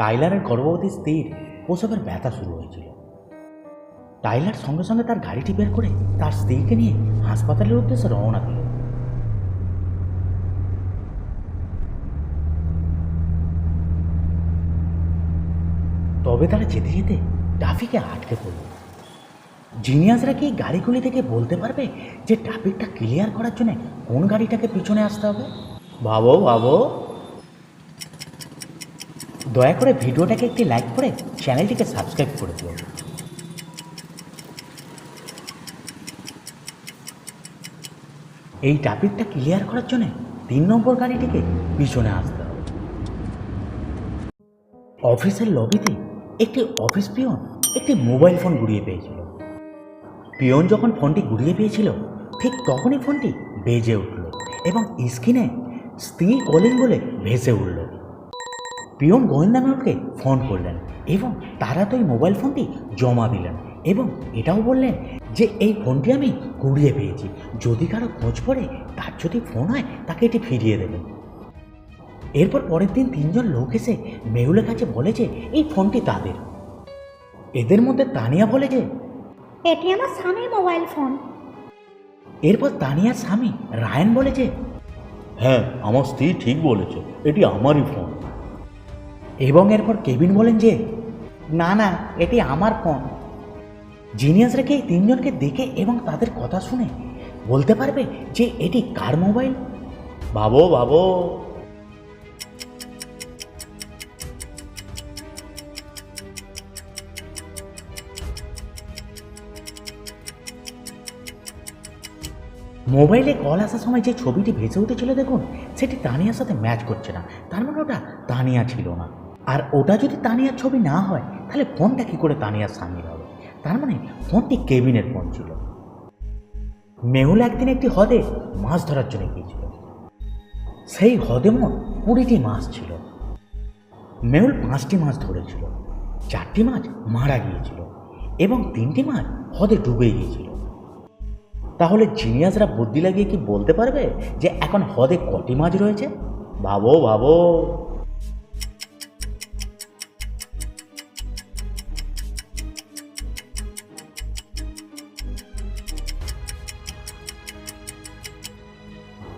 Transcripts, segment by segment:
টাইলারের গর্ভবতী স্ত্রীর প্রসবের ব্যথা শুরু হয়েছিল। টাইলার সঙ্গে সঙ্গে তার গাড়িটি বের করে তার স্ত্রীকে নিয়ে হাসপাতালের উদ্দেশ্যে রওনা দিল। তবে তারা যেতে যেতে ট্রাফিকে আটকে পড়ল। জিনিয়াসরা কি গাড়িগুলি থেকে বলতে পারবে যে ট্রাফিকটা ক্লিয়ার করার জন্য কোন গাড়িটাকে পিছনে আসতে হবে? ভাবো ভাবো। দয়া করে ভিডিওটাকে একটি লাইক করে চ্যানেলটিকে সাবস্ক্রাইব করে দিও। এই ট্রাফিকটা ক্লিয়ার করার জন্য তিন নম্বর গাড়িটিকে পিছনে আসতে হবে। অফিসের লবিতে একটি অফিস পিয়ন একটি মোবাইল ফোন গুড়িয়ে পেয়েছিল। পিয়ন যখন ফোনটি গুড়িয়ে পেয়েছিল, ঠিক তখনই ফোনটি বেজে উঠল এবং স্ক্রিনে স্ত্রী কলিং বলে ভেসে উঠল। পিয়ন গোয়েন্দা মেয়রকে ফোন করলেন এবং তারা তো এই মোবাইল ফোনটি জমা দিলেন এবং এটাও বললেন যে এই ফোনটি আমি কুড়িয়ে পেয়েছি। যদি কারও খোঁজ পড়ে তার যদি ফোন হয় তাকে এটি ফিরিয়ে দেবেন। এরপর পরের দিন তিনজন লোক এসে মেহুলের কাছে বলে যে এই ফোনটি তাদের। এদের মধ্যে তানিয়া বলে যে এটি আমার স্বামীর মোবাইল ফোন। এরপর তানিয়ার স্বামী রায়ন বলে যে হ্যাঁ আমার স্ত্রী ঠিক বলেছে এটি আমারই ফোন। এবং এরপর কেবিন বলেন যে না না এটি আমার ফোন। জিনিয়াসরা কি এই তিনজনকে দেখে এবং তাদের কথা শুনে বলতে পারবে যে এটি কার মোবাইল? ভাবো ভাবো। মোবাইলে কল আসার সময় যে ছবিটি ভেসে উঠেছিল দেখুন সেটি তানিয়ার সাথে ম্যাচ করছে না। তার মানে ওটা তানিয়া ছিল না। আর ওটা যদি তানিয়ার ছবি না হয়, তাহলে ফোনটা কী করে তানিয়ার সামিল হবে? তার মানে ফোনটি কেবিনের ফোন ছিল। মেহুল একদিন একটি হ্রদে মাছ ধরার জন্য গিয়েছিল। সেই হ্রদে মোট কুড়িটি মাছ ছিল। মেহুল পাঁচটি মাছ ধরেছিল। চারটি মাছ মারা গিয়েছিল এবং তিনটি মাছ হ্রদে ডুবে গিয়েছিল। তাহলে জিনিয়াসরা বুদ্ধি লাগিয়ে কি বলতে পারবে যে এখন হ্রদে কটি মাছ রয়েছে? ভাবো ভাবো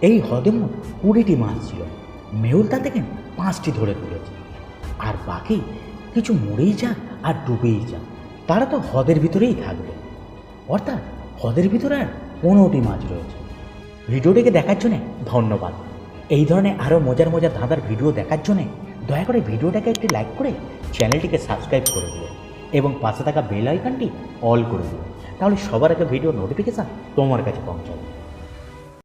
এই হ্রদে মোট কুড়িটি মাছ ছিল। মেহুল তা থেকে পাঁচটি ধরে তুলেছে। আর বাকি কিছু মরেই যাক আর ডুবেই যাক, তারা তো হ্রদের ভিতরেই থাকবে। অর্থাৎ হ্রদের ভিতরে আর পনেরোটি মাছ রয়েছে। ভিডিওটিকে দেখার জন্যে ধন্যবাদ। এই ধরনের আরও মজার মজার ধাঁধার ভিডিও দেখার জন্যে দয়া করে ভিডিওটাকে একটি লাইক করে চ্যানেলটিকে সাবস্ক্রাইব করে দিও এবং পাশে থাকা বেল আইকনটি অল করে দিও। তাহলে সবার আগে ভিডিও নোটিফিকেশান তোমার কাছে পৌঁছাবে।